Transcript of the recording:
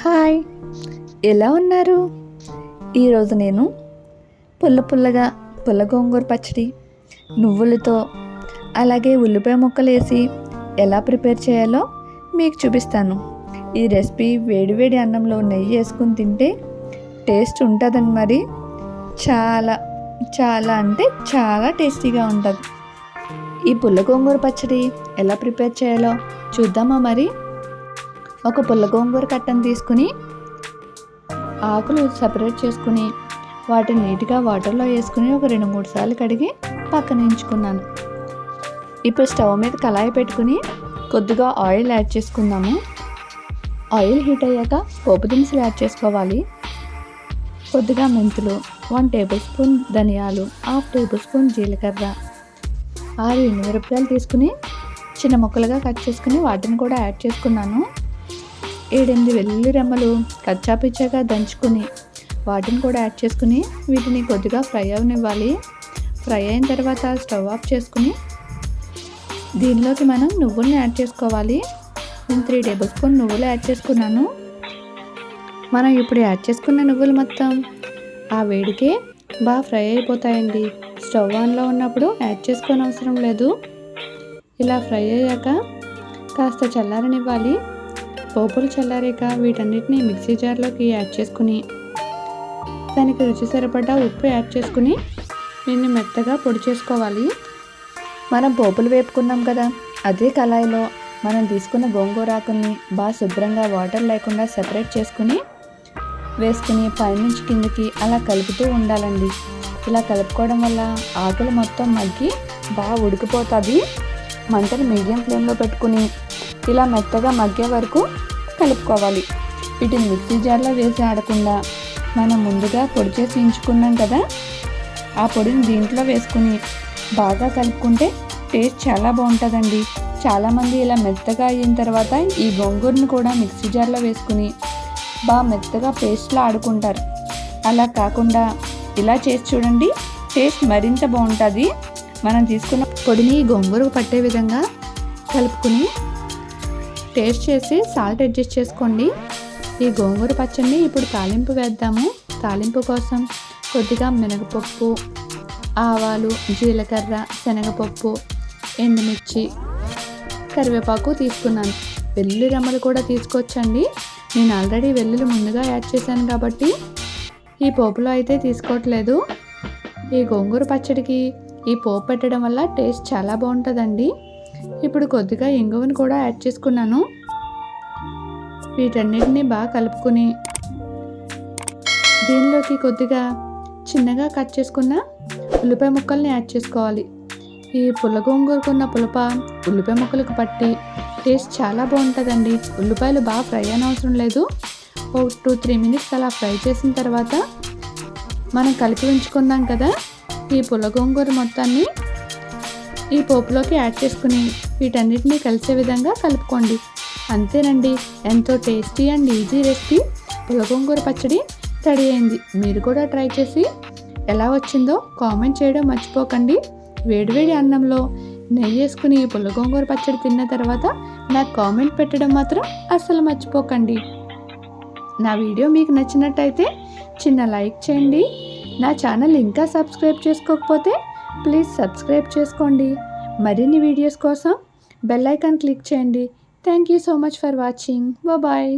Hi. ఎలా ఉన్నారు? ఈరోజు నేను పుల్ల పుల్లగా పుల్ల గోంగూర పచ్చడి నువ్వులతో అలాగే ఉల్లిపాయ ముక్కలు వేసి ఎలా ప్రిపేర్ చేయాలో మీకు చూపిస్తాను. ఈ రెసిపీ వేడివేడి అన్నంలో నెయ్యి వేసుకుని తింటే టేస్ట్ ఉంటుందని మరి చాలా చాలా అంటే చాలా టేస్టీగా ఉంటుంది. ఈ పుల్ల గోంగూర పచ్చడి ఎలా ప్రిపేర్ చేయాలో చూద్దామా మరి? ఒక పుల్ల గోంగూర కట్టను తీసుకుని ఆకులు సపరేట్ చేసుకుని వాటిని నీట్గా వాటర్లో వేసుకుని ఒక రెండు మూడు సార్లు కడిగి పక్కన ఉంచుకున్నాను. ఇప్పుడు స్టవ్ మీద కళాయి పెట్టుకుని కొద్దిగా ఆయిల్ యాడ్ చేసుకుందాము. ఆయిల్ హీట్ అయ్యాక పోపు దినుసులు యాడ్ చేసుకోవాలి. కొద్దిగా మెంతులు వన్ టేబుల్ స్పూన్ ధనియాలు హాఫ్ టేబుల్ స్పూన్ జీలకర్ర ఆరు ఎనిమిది రూపాయలు తీసుకుని చిన్న ముక్కలుగా కట్ చేసుకుని వాటిని కూడా యాడ్ చేసుకున్నాను. ఏడెనిమిది వెల్లుల్లి రెమ్మలు కచ్చాపిచ్చాగా దంచుకుని వాటిని కూడా యాడ్ చేసుకుని వీటిని కొద్దిగా ఫ్రై అవనివ్వాలి. ఫ్రై అయిన తర్వాత స్టవ్ ఆఫ్ చేసుకుని దీనిలోకి మనం నువ్వుల్ని యాడ్ చేసుకోవాలి. నేను త్రీ టేబుల్ స్పూన్ నువ్వులు యాడ్ చేసుకున్నాను. మనం ఇప్పుడు యాడ్ చేసుకున్న నువ్వులు మొత్తం ఆ వేడికే బాగా ఫ్రై అయిపోతాయండి. స్టవ్ ఆన్లో ఉన్నప్పుడు యాడ్ చేసుకోని అవసరం లేదు. ఇలా ఫ్రై అయ్యాక కాస్త చల్లారనివ్వాలి. పోపులు చల్లారాక వీటన్నిటిని మిక్సీ జార్లోకి యాడ్ చేసుకుని దానికి రుచి సరిపడ్డ ఉప్పు యాడ్ చేసుకుని దీన్ని మెత్తగా పొడి చేసుకోవాలి. మనం పోపులు వేపుకున్నాం కదా అదే కళాయిలో మనం తీసుకున్న గోంగూర ఆకుల్ని బాగా శుభ్రంగా వాటర్ లేకుండా సెపరేట్ చేసుకుని వేసుకుని పైనుంచి కిందకి అలా కలుపుతూ ఉండాలండి. ఇలా కలుపుకోవడం వల్ల ఆకులు మొత్తం మగ్గి బాగా ఉడికిపోతుంది మంటని మీడియం ఫ్లేమ్లో పెట్టుకుని ఇలా మెత్తగా మగ్గే వరకు కలుపుకోవాలి. వీటిని మిక్సీ జార్లో వేసి ఆడకుండా మనం ముందుగా పొడి చేసి ఉంచుకున్నాం కదా? ఆ పొడిని దీంట్లో వేసుకుని బాగా కలుపుకుంటే టేస్ట్ చాలా బాగుంటుందండి. చాలామంది ఇలా మెత్తగా అయిన తర్వాత ఈ గోంగూరను కూడా మిక్సీ జార్లో వేసుకుని బాగా మెత్తగా పేస్ట్లో ఆడుకుంటారు. అలా కాకుండా ఇలా చేసి చూడండి టేస్ట్ మరింత బాగుంటుంది. మనం తీసుకున్న పొడిని గోంగూర పట్టే విధంగా కలుపుకుని టేస్ట్ చేసి సాల్ట్ అడ్జస్ట్ చేసుకోండి. ఈ గోంగూర పచ్చడిని ఇప్పుడు తాలింపు వేద్దాము. తాలింపు కోసం కొద్దిగా మినగపప్పు ఆవాలు జీలకర్ర శనగపప్పు ఎండుమిర్చి కరివేపాకు తీసుకున్నాను. వెల్లుల్లి రెమ్మలు కూడా తీసుకొచ్చండి నేను ఆల్రెడీ వెల్లుల్లి ముందుగా యాడ్ చేశాను కాబట్టి ఈ పోపులో అయితే తీసుకోవట్లేదు. ఈ గోంగూర పచ్చడికి ఈ పోపు పెట్టడం వల్ల టేస్ట్ చాలా బాగుంటుందండి. ఇప్పుడు కొద్దిగా ఇంగువను కూడా యాడ్ చేసుకున్నాను. వీటన్నిటిని బాగా కలుపుకుని దీనిలోకి కొద్దిగా చిన్నగా కట్ చేసుకున్న ఉల్లిపాయ ముక్కల్ని యాడ్ చేసుకోవాలి. ఈ పుల్ల గోంగూరకున్న పులప ఉల్లిపాయ ముక్కలకు పట్టి టేస్ట్ చాలా బాగుంటుందండి. ఉల్లిపాయలు బాగా ఫ్రై అవసరం లేదు. ఒక టూ త్రీ మినిట్స్ అలా ఫ్రై చేసిన తర్వాత మనం కలిపి ఉంచుకున్నాం కదా ఈ పుల్ల గోంగూర మొత్తాన్ని ఈ పోపులోకి యాడ్ చేసుకుని వీటన్నిటినీ కలిసే విధంగా కలుపుకోండి. అంతేనండి. ఎంతో టేస్టీ అండ్ ఈజీ రెసిపీ. పులగొంగూర పచ్చడి రెడీ అయింది. మీరు కూడా ట్రై చేసి ఎలా వచ్చిందో కామెంట్ చేయడం మర్చిపోకండి. వేడివేడి అన్నంలో నెయ్యి వేసుకుని ఈ పుల్లగొంగూర పచ్చడి తిన్న తర్వాత నాకు కామెంట్ పెట్టడం మాత్రం అస్సలు మర్చిపోకండి. నా వీడియో మీకు నచ్చినట్టయితే చిన్న లైక్ చేయండి. నా ఛానల్ ఇంకా సబ్స్క్రైబ్ చేసుకోకపోతే ప్లీజ్ సబ్స్క్రైబ్ చేసుకోండి. మరిన్ని వీడియోస్ కోసం బెల్ ఐకాన్ క్లిక్ చేయండి. Thank you so much for watching. Bye